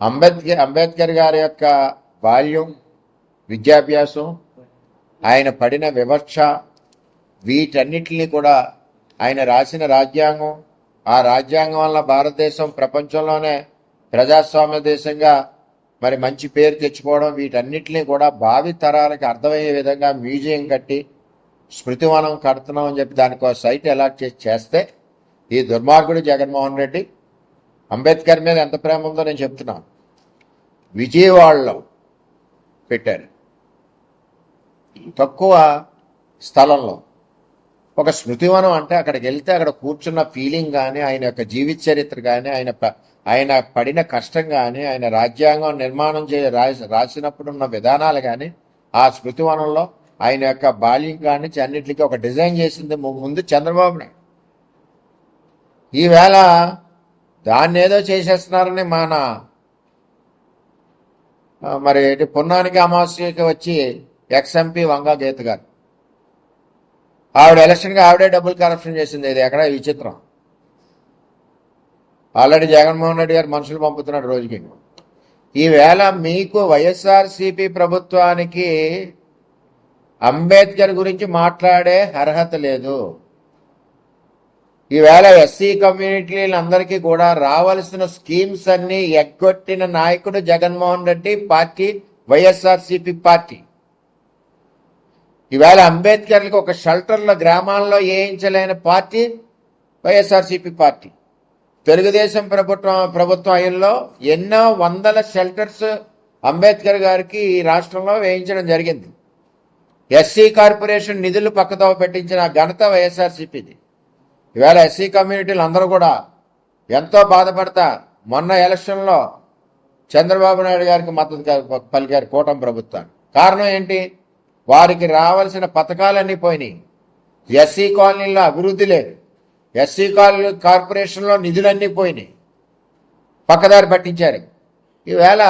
అంబేద్కర్ అంబేద్కర్ గారి యొక్క బాల్యం విద్యాభ్యాసం ఆయన పడిన వివక్ష వీటన్నిటిని కూడా ఆయన రాసిన రాజ్యాంగం ఆ రాజ్యాంగం వల్ల భారతదేశం ప్రపంచంలోనే ప్రజాస్వామ్య దేశంగా మరి మంచి పేరు తెచ్చుకోవడం వీటన్నిటిని కూడా భావి తరాలకు అర్థమయ్యే విధంగా మ్యూజియం కట్టి స్మృతివనం కడుతున్నాం అని చెప్పి దానికి సైట్ అలాట్ చేసి చేస్తే ఈ దుర్మార్గుడు జగన్మోహన్ రెడ్డి అంబేద్కర్ మీద ఎంత ప్రేమ ఉందో నేను చెప్తున్నాను విజయవాడలో పెట్టారు. తక్కువ స్థలంలో. ఒక స్మృతివనం అంటే అక్కడికి వెళ్తే అక్కడ కూర్చున్న ఫీలింగ్ కానీ ఆయన యొక్క జీవిత చరిత్ర కానీ ఆయన ప- ఆయన పడిన కష్టం కానీ ఆయన రాజ్యాంగం నిర్మాణం చే రాసి- రాసినప్పుడు ఉన్న విధానాలు కానీ ఆ స్మృతివనంలో ఆయన యొక్క బాల్యం కానీ అన్నిటికీ ఒక డిజైన్ చేసింది ముందు చంద్రబాబు నాయుడు. ఈవేళ దాన్ని ఏదో చేసేస్తున్నారని మన మరి ఏంటి పున్నానికి అమావాస్యకి వచ్చి ఎక్స్ఎంపీ వంగా గీత గారు. ఆవిడ ఎలక్షన్కి ఆవిడే డబ్బులు కరప్షన్ చేసింది ఇది ఎక్కడ విచిత్రం ఆల్రెడీ జగన్మోహన్ రెడ్డి గారు మనుషులు పంపుతున్నాడు రోజుకి. ఈవేళ మీకు వైఎస్ఆర్సిపి ప్రభుత్వానికి అంబేద్కర్ గురించి మాట్లాడే అర్హత లేదు. ఈవేళ ఎస్సీ కమ్యూనిటీలందరికీ కూడా రావాల్సిన స్కీమ్స్ అన్ని ఎగ్గొట్టిన నాయకుడు Jaganmohan Reddy party YSRCP party. ఈవేళ అంబేద్కర్లకు ఒక షెల్టర్లో గ్రామాల్లో వేయించలేని పార్టీ వైఎస్ఆర్సిపి పార్టీ. తెలుగుదేశం ప్రభుత్వం ప్రభుత్వంలో ఎన్నో వందల షెల్టర్స్ అంబేద్కర్ గారికి ఈ రాష్ట్రంలో వేయించడం జరిగింది. ఎస్సీ కార్పొరేషన్ నిధులు పక్కతో పెట్టించిన ఘనత వైఎస్ఆర్సీపీది. ఈవేళ ఎస్సీ కమ్యూనిటీలు అందరూ కూడా ఎంతో బాధపడతా మొన్న ఎలక్షన్లో చంద్రబాబు నాయుడు గారికి మద్దతు పలికారు కూటమి ప్రభుత్వాన్ని. కారణం ఏంటి? వారికి రావాల్సిన పథకాలన్నీ పోయినాయి. ఎస్సీ కాలనీలో అభివృద్ధి లేదు. ఎస్సీ కాలనీ కార్పొరేషన్లో నిధులన్నీ పోయినాయి. పక్కదారి పట్టించారు. ఈవేళ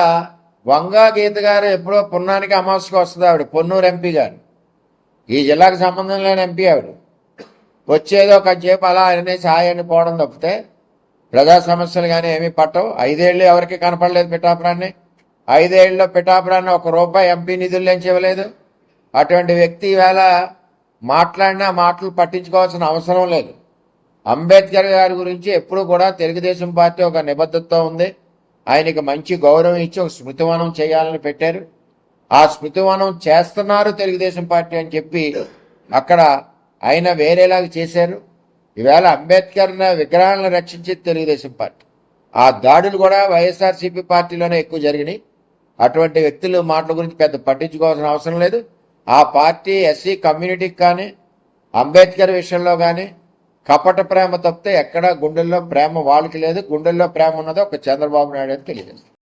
వంగా గీత గారు ఎప్పుడో పున్నానికి అమావాస్యకు వస్తుంది ఆవిడ పొన్నూరు ఎంపీ గారు. ఈ జిల్లాకు సంబంధం లేని ఎంపీ ఆవిడ. వచ్చేదో కొంచెంసేపు అలా ఆయననే సాయాన్ని పోవడం తప్పితే ప్రజా సమస్యలు కానీ ఏమీ పట్టవు. ఐదేళ్ళు ఎవరికి కనపడలేదు పిఠాపురాన్ని. ఐదేళ్ళలో పిఠాపురాన్ని ఒక రూపాయి ఎంపీ నిధులు నుంచి ఇవ్వలేదు అటువంటి వ్యక్తి ఈవేళ మాట్లాడినా మాటలు పట్టించుకోవాల్సిన అవసరం లేదు. అంబేద్కర్ గారి గురించి ఎప్పుడు కూడా తెలుగుదేశం పార్టీ ఒక నిబద్ధతతో ఉంది. ఆయనకి మంచి గౌరవం ఇచ్చి ఒక స్మృతివనం చేయాలని పెట్టారు. ఆ స్మృతివనం చేస్తున్నారు తెలుగుదేశం పార్టీ అని చెప్పి అక్కడ ఆయన వేరేలాగా చేశారు. ఈవేళ అంబేద్కర్ విగ్రహాలను రక్షించేది తెలుగుదేశం పార్టీ. ఆ దాడులు కూడా వైఎస్ఆర్సీపీ పార్టీలోనే ఎక్కువ జరిగినాయి. అటువంటి వ్యక్తులు మాటల గురించి పెద్ద పట్టించుకోవాల్సిన అవసరం లేదు. ఆ పార్టీ ఎస్సీ కమ్యూనిటీకి కానీ అంబేద్కర్ విషయంలో కానీ కపట ప్రేమ తప్పితే ఎక్కడా గుండెల్లో ప్రేమ వాళ్ళకి లేదు. గుండెల్లో ప్రేమ ఉన్నదో ఒక చంద్రబాబు నాయుడు అని తెలియజేస్తుంది